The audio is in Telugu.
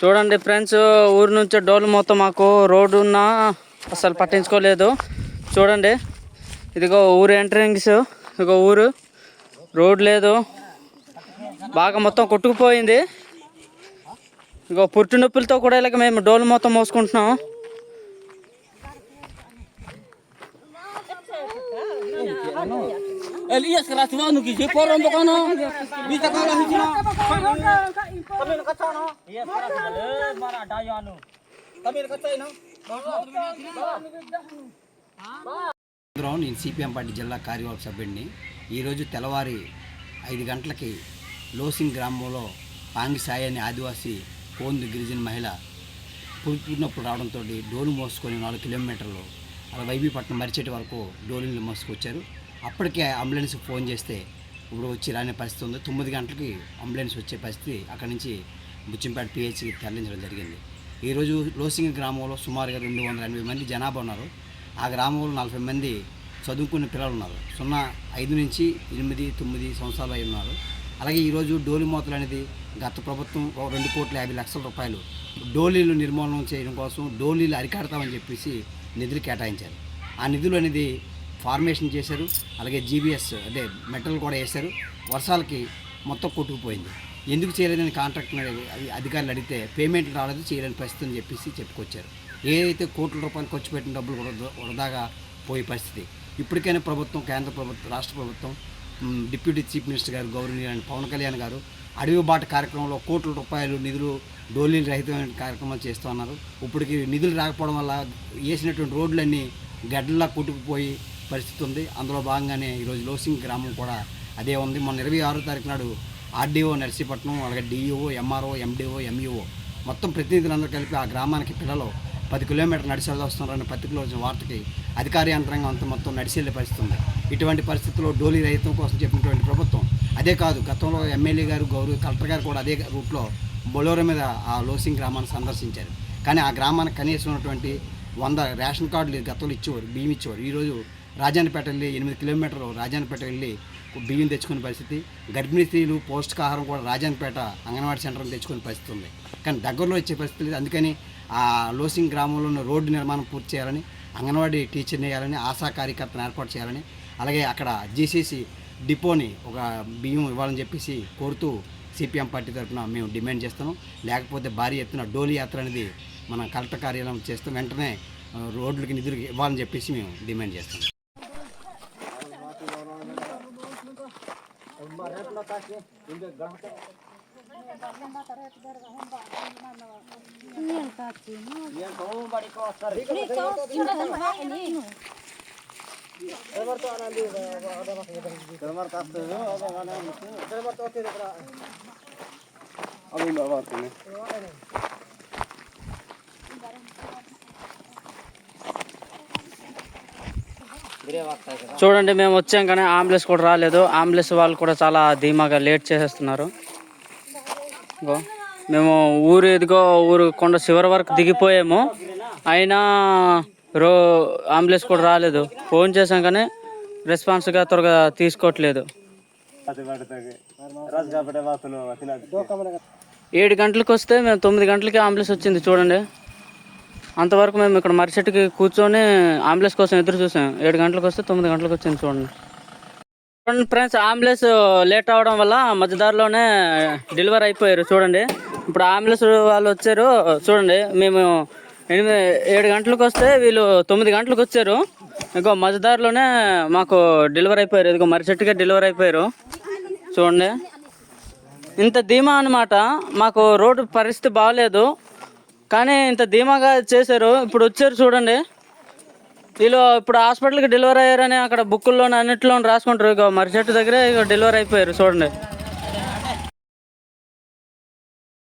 చూడండి ఫ్రెండ్స్ ఊరు నుంచి డోలు మొత్తం మాకు రోడ్డు ఉన్నా అసలు పట్టించుకోలేదు. చూడండి ఇదిగో ఊరు ఎంట్రింగ్స్ ఇదిగో ఊరు. రోడ్ లేదు. బాగా మొత్తం కొట్టుకుపోయింది. ఇగో పుట్టి నొప్పులతో కూడా ఇలాగ మేము డోలు మొత్తం మోసుకుంటున్నాం. Elias keras mau nuki je porom bokono. Bisa kalah hijina. Kami nak kacau no. Iya keras bale mara dayanu. Kami nak kacau no. అందరం నేను సిపిఎం పార్టీ జిల్లా కార్యవర్గ సభ్యుడిని ఈరోజు తెల్లవారి ఐదు గంటలకి లోసింగ్ గ్రామంలో పాంగి సాయి అనే ఆదివాసీ కోందు గిరిజన మహిళ పుట్టినప్పుడు రావడంతో డోలు మోసుకొని నాలుగు కిలోమీటర్లు అలా వైబీపట్నం మరిచేటి వరకు డోలుని మోసుకొచ్చారు అప్పటికే అంబులెన్స్ ఫోన్ చేస్తే ఇప్పుడు వచ్చి రాని పరిస్థితి ఉంది. తొమ్మిది గంటలకి అంబులెన్స్ వచ్చే పరిస్థితి అక్కడి నుంచి బుచ్చింపేట పిహెచ్కి తరలించడం జరిగింది. ఈరోజు లోసింగ్ గ్రామంలో సుమారుగా రెండు వందల ఎనభై మంది జనాభా ఉన్నారు. ఆ గ్రామంలో నలభై మంది చదువుకున్న పిల్లలు ఉన్నారు. సున్నా ఐదు నుంచి ఎనిమిది తొమ్మిది సంవత్సరాలు అయి ఉన్నారు. అలాగే ఈరోజు డోలి మోతలు అనేది గత ప్రభుత్వం రెండు కోట్ల యాభై లక్షల రూపాయలు డోలీలు నిర్మూలన చేయడం కోసం డోలీలు అరికాడతామని చెప్పేసి నిధులు కేటాయించారు. ఆ నిధులు అనేది ఫార్మేషన్ చేశారు. అలాగే జీబీఎస్ అంటే మెటల్ కూడా వేశారు. వర్షాలకి మొత్తం కొట్టుకుపోయింది. ఎందుకు చేయలేదని కాంట్రాక్ట్ అధికారులు అడిగితే పేమెంట్ రాలేదు చేయలేని పరిస్థితి అని చెప్పేసి చెప్పుకొచ్చారు. ఏదైతే కోట్ల రూపాయలు ఖర్చు పెట్టిన డబ్బులు వృధాగా పోయే పరిస్థితి. ఇప్పటికైనా ప్రభుత్వం కేంద్ర ప్రభుత్వం రాష్ట్ర ప్రభుత్వం డిప్యూటీ చీఫ్ మినిస్టర్ గారు గౌరవనీయులైన పవన్ కళ్యాణ్ గారు అడవి బాట కార్యక్రమంలో కోట్ల రూపాయలు నిధులు డోలీలు రహితమైన కార్యక్రమాలు చేస్తూ ఉన్నారు. ఇప్పటికి నిధులు రాకపోవడం వల్ల వేసినటువంటి రోడ్లన్నీ గడ్డలా కొట్టుకుపోయి పరిస్థితి ఉంది. అందులో భాగంగానే ఈరోజు లోసింగ్ గ్రామం కూడా అదే ఉంది. మొన్న ఇరవై ఆరో తారీఖు నాడు ఆర్డీఓ నర్సీపట్నం అలాగే డిఈఓ ఎంఆర్ఓ ఎండిఓ ఎంఈఓ మొత్తం ప్రతినిధులందరూ కలిపి ఆ గ్రామానికి పిల్లలు పది కిలోమీటర్లు నడిచి వస్తున్నారని పత్రికలో వచ్చిన వార్తకి అధికార యంత్రాంగం అంతా మొత్తం నడిచేళ్ళే పరిస్థితి ఉంది. ఇటువంటి పరిస్థితుల్లో డోలీ రహితం కోసం చెప్పినటువంటి ప్రభుత్వం అదే కాదు గతంలో ఎమ్మెల్యే గారు గౌరవ కలెక్టర్ గారు కూడా అదే రూట్లో బొలోరో మీద ఆ లోసింగ్ గ్రామాన్ని సందర్శించారు. కానీ ఆ గ్రామానికి కనీసం ఉన్నటువంటి వంద రేషన్ కార్డులు గతంలో ఇచ్చేవారు బియ్యం ఇచ్చేవారు. ఈరోజు రాజానిపేట వెళ్ళి ఎనిమిది కిలోమీటర్లు రాజానిపేట వెళ్ళి బియ్యం తెచ్చుకునే పరిస్థితి. గర్భిణీ స్త్రీలు పౌష్టికాహారం కూడా రాజానిపేట అంగన్వాడీ సెంటర్ తెచ్చుకునే పరిస్థితి ఉంది. కానీ దగ్గరలో వచ్చే పరిస్థితి లేదు. అందుకని ఆ లోసింగ్ గ్రామంలో ఉన్న రోడ్డు నిర్మాణం పూర్తి చేయాలని అంగన్వాడీ టీచర్ని వేయాలని ఆశా కార్యకర్తను ఏర్పాటు చేయాలని అలాగే అక్కడ జీసీసీ డిపోని ఒక బియ్యం ఇవ్వాలని చెప్పేసి కోరుతూ సిపిఎం పార్టీ తరఫున మేము డిమాండ్ చేస్తాము లేకపోతే భారీ ఎత్తున డోలీ యాత్ర అనేది మన కలెక్టర్ కార్యాలయం చేస్తాం వెంటనే రోడ్లకి నిధులు ఇవ్వాలని చెప్పేసి మేము డిమాండ్ చేస్తాం Abang bawa tu. చూడండి మేము వచ్చాం కానీ అంబులెన్స్ కూడా రాలేదు. అంబులెన్స్ వాళ్ళు కూడా చాలా ధీమాగా లేట్ చేసేస్తున్నారు. మేము ఊరు ఎదిగో ఊరు కొండ చివరి వరకు దిగిపోయాము. అయినా రో అంబులెన్స్ కూడా రాలేదు. ఫోన్ చేసాం కానీ రెస్పాన్స్గా త్వరగా తీసుకోవట్లేదు. ఏడు గంటలకు వస్తే మేము తొమ్మిది గంటలకి అంబులెన్స్ వచ్చింది చూడండి. అంతవరకు మేము ఇక్కడ మరిచెట్టుకి కూర్చొని అంబులెన్స్ కోసం ఎదురు చూసాం. ఏడు గంటలకు వస్తే తొమ్మిది గంటలకు వచ్చింది చూడండి. చూడండి ఫ్రెండ్స్ అంబులెన్స్ లేట్ అవడం వల్ల మధ్యదారిలోనే డెలివరీ అయిపోయారు. చూడండి. ఇప్పుడు అంబులెన్స్ వాళ్ళు వచ్చారు. చూడండి. మేము ఎనిమిది ఏడు గంటలకు వస్తే వీళ్ళు తొమ్మిది గంటలకు వచ్చారు. ఇంకో మధ్యదారిలోనే మాకు డెలివరీ అయిపోయారు. ఇదిగో మరిచెట్టుగా డెలివరీ అయిపోయారు. చూడండి. ఇంత ధీమా అనమాట మాకు రోడ్డు పరిస్థితి బాగాలేదు. కానీ ఇంత ధీమాగా చేశారు. ఇప్పుడు వచ్చారు చూడండి. వీళ్ళు ఇప్పుడు హాస్పిటల్కి డెలివరీ అయ్యారని అక్కడ బుక్కుల్లోనే అన్నింటిలో రాసుకుంటారు. ఇక మరిచెట్టు దగ్గరే ఇక డెలివరీ అయిపోయారు చూడండి.